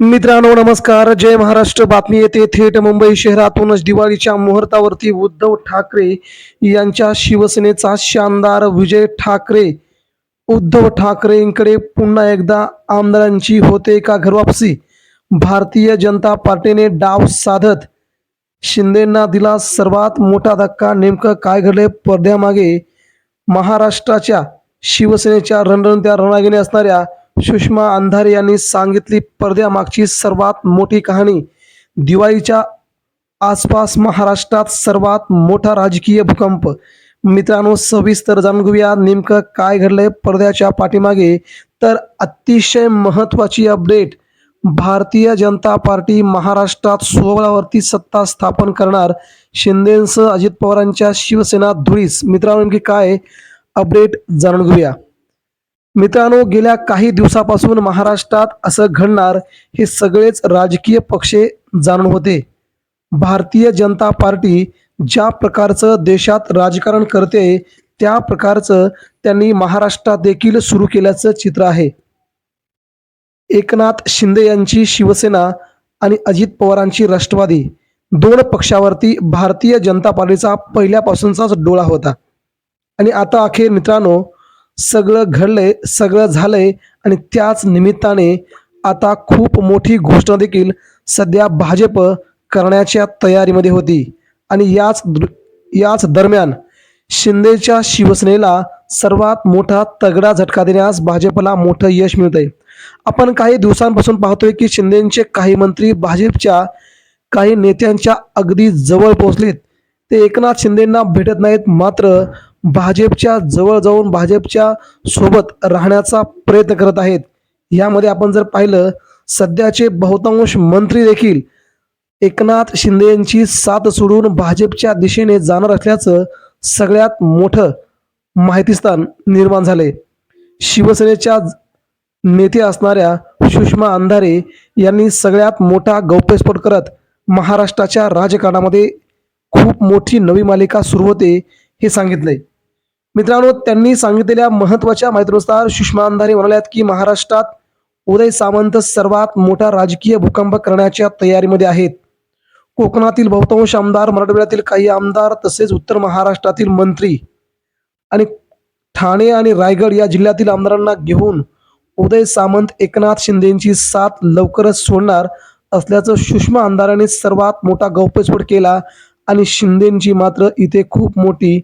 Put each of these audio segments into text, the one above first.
मित्रांनो नमस्कार. जय महाराष्ट्र. बातमी येते. थेट मुंबई शहरातूनच दिवाळीच्या मुहूर्तावरती उद्धव ठाकरे यांच्या शिवसेनेचा शानदार विजय ठाकरे. उद्धव ठाकरेंकडे पुन्हा एकदा आमदारांची होते का घरवापसी भारतीय जनता पार्टीने डाव साधत शिंदेंना दिला सर्वात मोठा धक्का. नेमकं काय घडले पडद्यामागे महाराष्ट्राच्या शिवसेनेच्या रणरणत्या रणागिने असणाऱ्या सुषमा अंधारे यांनी सांगितली पडद्यामागची सर्वात मोठी कहाणी. दिवाळीच्या आसपास महाराष्ट्रात सर्वात मोठा राजकीय भूकंप. मित्रांनो सविस्तर जाणून घेऊया नेमकं काय घडलंय पडद्याच्या पाठीमागे. तर अतिशय महत्त्वाची अपडेट भारतीय जनता पार्टी महाराष्ट्रात सोहळावरती सत्ता स्थापन करणार शिंदेसह अजित पवारांच्या शिवसेना धुळीस. मित्रांनो नेमकी काय? अपडेट जाणून घेऊया. मित्रांनो गेल्या काही दिवसापासून महाराष्ट्रात असं घडणार हे सगळेच राजकीय पक्ष जाणून होते. भारतीय जनता पार्टी ज्या प्रकारचं देशात राजकारण करते त्या प्रकारचं त्यांनी महाराष्ट्रात देखील सुरू केल्याचं चित्र आहे. एकनाथ शिंदे यांची शिवसेना आणि अजित पवारांची राष्ट्रवादी दोन पक्षावरती भारतीय जनता पार्टीचा पहिल्यापासूनचाच डोळा होता. आणि आता अखेर मित्रांनो सगळं घडलंय सगळं झालंय आणि त्याच निमित्ताने आता खूप मोठी घोषणा देखील सध्या भाजप करण्याच्या तयारीमध्ये होती. आणि याच याच दरम्यान शिंदेच्या शिवसेनेला सर्वात मोठा तगडा झटका देण्यास भाजपला मोठं यश मिळतंय. आपण काही दिवसांपासून पाहतोय की शिंदेचे काही मंत्री भाजपच्या काही नेत्यांच्या अगदी जवळ पोहोचलेत. ते एकनाथ शिंदेंना भेटत नाहीत मात्र भाजपच्या जवळ जाऊन भाजपच्या सोबत राहण्याचा प्रयत्न करत आहेत. यामध्ये आपण जर पाहिलं सध्याचे बहुतांश मंत्री देखील एकनाथ शिंदे यांची साथ सोडून भाजपच्या दिशेने जाणार असल्याचं सगळ्यात मोठं माहितीस्थान निर्माण झाले. शिवसेनेच्या नेते असणाऱ्या सुषमा अंधारे यांनी सगळ्यात मोठा गौप्यस्फोट करत महाराष्ट्राच्या राजकारणामध्ये खूप मोठी नवी मालिका सुरू होते. हे सांगितलंय. मित्रांनो त्यांनी सांगितलेल्या महत्त्वाच्या माहितीनुसार सुषमा अंधारे म्हणाल्यात की महाराष्ट्रात उदय सामंत सर्वात मोठा राजकीय भूकंप करण्याच्या तयारीमध्ये आहेत. कोकणातील बहुतांश आमदार मराठवाड्यातील काही आमदार तसेच उत्तर महाराष्ट्रातील मंत्री आणि ठाणे आणि रायगड या जिल्ह्यातील आमदारांना घेऊन उदय सामंत एकनाथ शिंदेची साथ लवकरच सोडणार असल्याचं सुषमा अंधाराने सर्वात मोठा गौप्यस्फोट केला आणि शिंदेची मात्र इथे खूप मोठी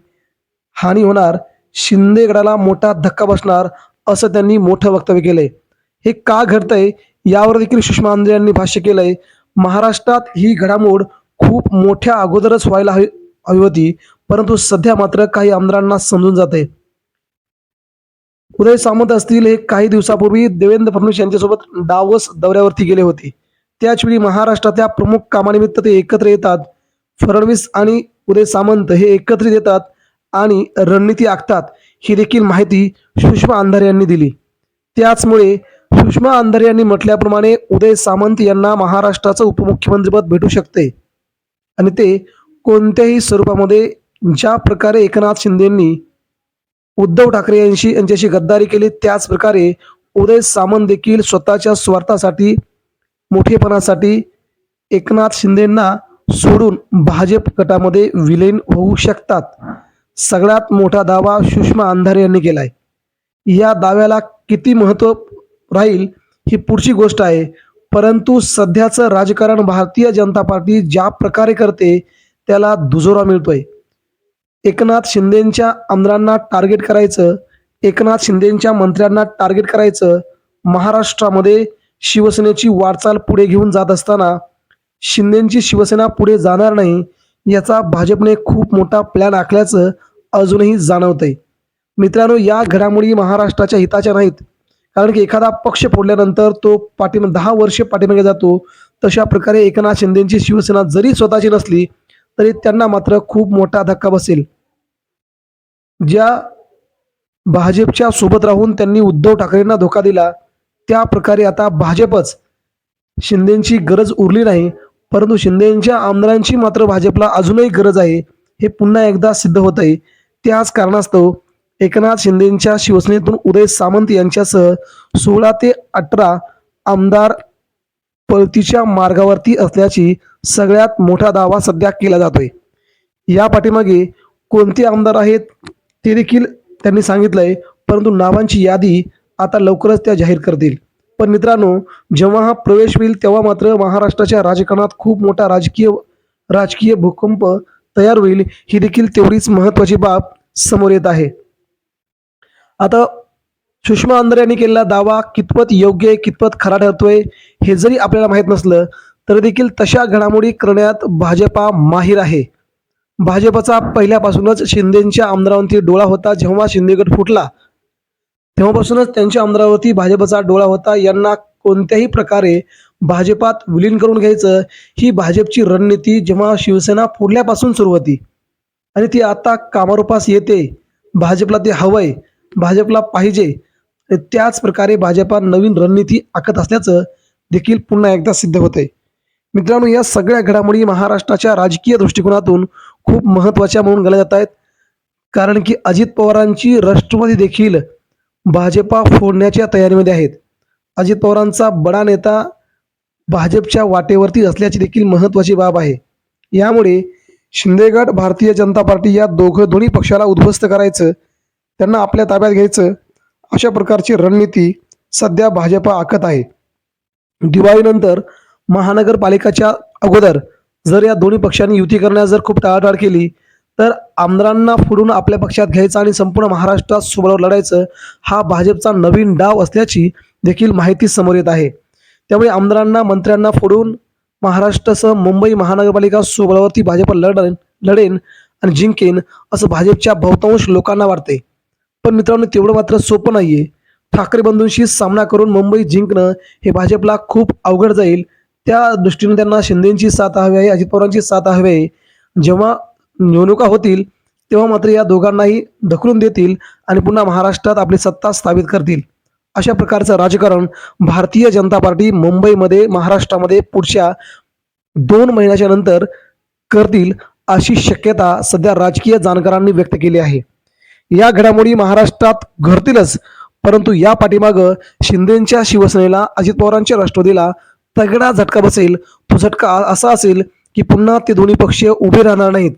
हानी होणार. शिंदे गडाला मोठा धक्का बसणार असं त्यांनी मोठं वक्तव्य केलंय. हे का घडतंय यावर देखील सुषमा आंध्रे यांनी भाष्य केलंय. महाराष्ट्रात ही घडामोड खूप मोठ्या अगोदरच व्हायला हवी हवी होती परंतु सध्या मात्र काही आमदारांना समजून जाते उदय सामंत असतील हे काही दिवसापूर्वी देवेंद्र फडणवीस यांच्यासोबत डावस दौऱ्यावरती गेले होते. त्याचवेळी महाराष्ट्रातल्या प्रमुख कामानिमित्त ते एकत्र येतात. फडणवीस आणि उदय सामंत हे एकत्रित येतात आणि रणनीती आखतात ही देखील माहिती सुषमा अंधारे यांनी दिली. त्याचमुळे सुषमा अंधारे यांनी म्हटल्याप्रमाणे उदय सामंत यांना महाराष्ट्राचं उपमुख्यमंत्रीपद भेटू शकते. आणि ते कोणत्याही स्वरूपामध्ये ज्या प्रकारे एकनाथ शिंदेंनी उद्धव ठाकरे यांशी यांच्याशी गद्दारी केली त्याच प्रकारे उदय सामंत देखील स्वतःच्या स्वार्थासाठी मोठेपणासाठी एकनाथ शिंदेंना सोडून भाजप गटामध्ये विलीन होऊ शकतात. सगळ्यात मोठा दावा सुषमा अंधारे यांनी केलाय. या दाव्याला किती महत्त्व राहील ही पुढची गोष्ट आहे. परंतु सध्याचं राजकारण भारतीय जनता पार्टी ज्या प्रकारे करते त्याला दुजोरा मिळतोय. एकनाथ शिंदेच्या आमदारांना टार्गेट करायचं एकनाथ शिंदेच्या मंत्र्यांना टार्गेट करायचं महाराष्ट्रामध्ये शिवसेनेची वाटचाल पुढे घेऊन जात असताना शिंदेची शिवसेना पुढे जाणार नाही याचा भाजपने खूप मोठा प्लॅन आखल्याचं अजूनही जाणवतंय. मित्रांनो या घडामोडी महाराष्ट्राच्या हिताच्या नाहीत. कारण की एखादा पक्ष फोडल्यानंतर तो पाठीमा दहा वर्ष पाठीमागे जातो. तशा प्रकारे एकनाथ शिंदेची शिवसेना जरी स्वतःची नसली तरी त्यांना मात्र खूप मोठा धक्का बसेल. ज्या भाजपच्या सोबत राहून त्यांनी उद्धव ठाकरेंना धोका दिला त्या प्रकारे आता भाजपच शिंदेची गरज उरली नाही परंतु शिंदेंच्या आमदारांची मात्र भाजपला अजूनही गरज आहे हे पुन्हा एकदा सिद्ध होत आहे त्याच कारणास्तव एकनाथ शिंदेंच्या शिवसेनेतून उदय सामंत यांच्यासह सोळा ते अठरा आमदार पळतीच्या मार्गावरती असल्याची सगळ्यात मोठा दावा सध्या केला जातोय. या पाठीमागे कोणते आमदार आहेत ते देखील त्यांनी सांगितलंय परंतु नावांची यादी आता लवकरच त्या जाहीर करतील. पण मित्रांनो जेव्हा हा प्रवेश होईल तेव्हा मात्र महाराष्ट्राच्या राजकारणात खूप मोठा राजकीय राजकीय भूकंप तयार होईल. ही देखील तेवढीच महत्वाची बाब समोर येत आहे. आता सुषमा अंधारे यांनी केलेला दावा कितपत योग्य आहे कितपत खरा ठरतोय हे जरी आपल्याला माहीत नसलं तरी देखील तशा घडामोडी करण्यात भाजपा माहीर आहे. भाजपचा पहिल्यापासूनच शिंदेच्या आमदारांवरती डोळा होता जेव्हा शिंदे गट फुटला तेव्हापासूनच त्यांच्या आमदारावरती भाजपचा डोळा होता. यांना कोणत्याही प्रकारे भाजपात विलीन करून घ्यायचं ही भाजपची रणनीती जेव्हा शिवसेना फोडल्यापासून सुरू होती आणि ती आता कामारूपास येते भाजपला ते हवंय भाजपला पाहिजे त्याच प्रकारे भाजपा नवीन रणनीती आखत असल्याचं देखील पुन्हा एकदा सिद्ध होते मित्रांनो या सगळ्या घडामोडी महाराष्ट्राच्या राजकीय दृष्टिकोनातून खूप महत्त्वाच्या म्हणून गणल्या जात आहेत. कारण की अजित पवारांची राष्ट्रवादी देखील भाजपा फोडण्याच्या तयारीमध्ये आहेत. अजित पवारांचा बडा नेता भाजपच्या वाटेवरती असल्याची देखील महत्त्वाची बाब आहे. यामुळे शिंदेगड भारतीय जनता पार्टी या दोघं दोन्ही पक्षाला उद्ध्वस्त करायचं त्यांना आपल्या ताब्यात घ्यायचं अशा प्रकारची रणनीती सध्या भाजपा आखत आहे. दिवाळीनंतर महानगरपालिकाच्या अगोदर जर या दोन्ही पक्षांनी युती करण्यास जर खूप टाळाटाळ केली तर आमदारांना फोडून आपल्या पक्षात घ्यायचं आणि संपूर्ण महाराष्ट्रात सोबळावर लढायचं हा भाजपचा नवीन डाव असल्याची देखील माहिती समोर येत आहे. त्यामुळे आमदारांना मंत्र्यांना फोडून महाराष्ट्रासह मुंबई महानगरपालिका सोबळावरती भाजप लढेन लढेन आणि जिंकेन असं भाजपच्या बहुतांश लोकांना वाटते पण मित्रांनो तेवढं मात्र सोपं नाहीये. ठाकरे बंधूंशी सामना करून मुंबई जिंकणं हे भाजपला खूप अवघड जाईल. त्या दृष्टीने त्यांना शिंदेची साथ हवी आहे अजित पवारांची साथ हवी आहे. जेव्हा निवडणुका होतील तेव्हा मात्र या दोघांनाही ढकलून देतील आणि पुन्हा महाराष्ट्रात आपली सत्ता स्थापित करतील. अशा प्रकारचं राजकारण भारतीय जनता पार्टी मुंबईमध्ये महाराष्ट्रामध्ये पुढच्या दोन महिन्याच्या नंतर करतील अशी शक्यता सध्या राजकीय जाणकारांनी व्यक्त केली आहे. या घडामोडी महाराष्ट्रात घडतीलच परंतु या पाठीमागं शिंदेच्या शिवसेनेला अजित पवारांच्या राष्ट्रवादीला तगडा झटका बसेल तो झटका असा असेल की पुन्हा ते दोन्ही पक्ष उभे राहणार नाहीत.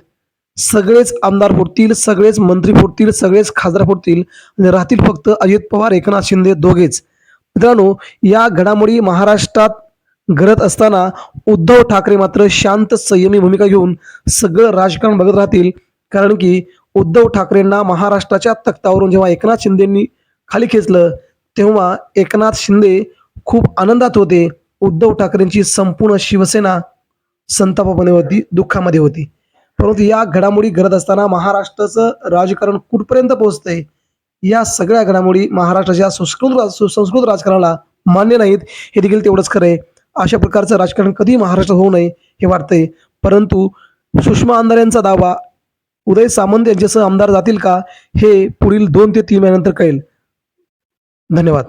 सगळेच आमदार फुटतील सगळेच मंत्री फुटतील सगळेच खासदार फुटतील आणि राहतील फक्त अजित पवार एकनाथ शिंदे दोघेच. मित्रांनो या घडामोडी महाराष्ट्रात घडत असताना उद्धव ठाकरे मात्र शांत संयमी भूमिका घेऊन सगळं राजकारण बघत राहतील. कारण की उद्धव ठाकरेंना महाराष्ट्राच्या तख्तावरून जेव्हा एकनाथ शिंदेंनी खाली खेचलं तेव्हा एकनाथ शिंदे खूप आनंदात होते. उद्धव ठाकरेंची संपूर्ण शिवसेना संतापामध्ये होती दुःखामध्ये होती. परंतु या घडामोडी घडत असताना महाराष्ट्राचं राजकारण कुठपर्यंत पोहोचतंय? या सगळ्या घडामोडी महाराष्ट्राच्या सुसंस्कृत राज- सुसंस्कृत राजकारणाला मान्य नाहीत. हे देखील तेवढंच खरं आहे अशा प्रकारचं राजकारण कधी महाराष्ट्रात होऊ नये हे वाटतंय. परंतु सुषमा आमदार यांचा दावा उदय सामंत यांच्यासह आमदार जातील का हे पुढील दोन ते तीन महिन्यानंतर कळेल. धन्यवाद.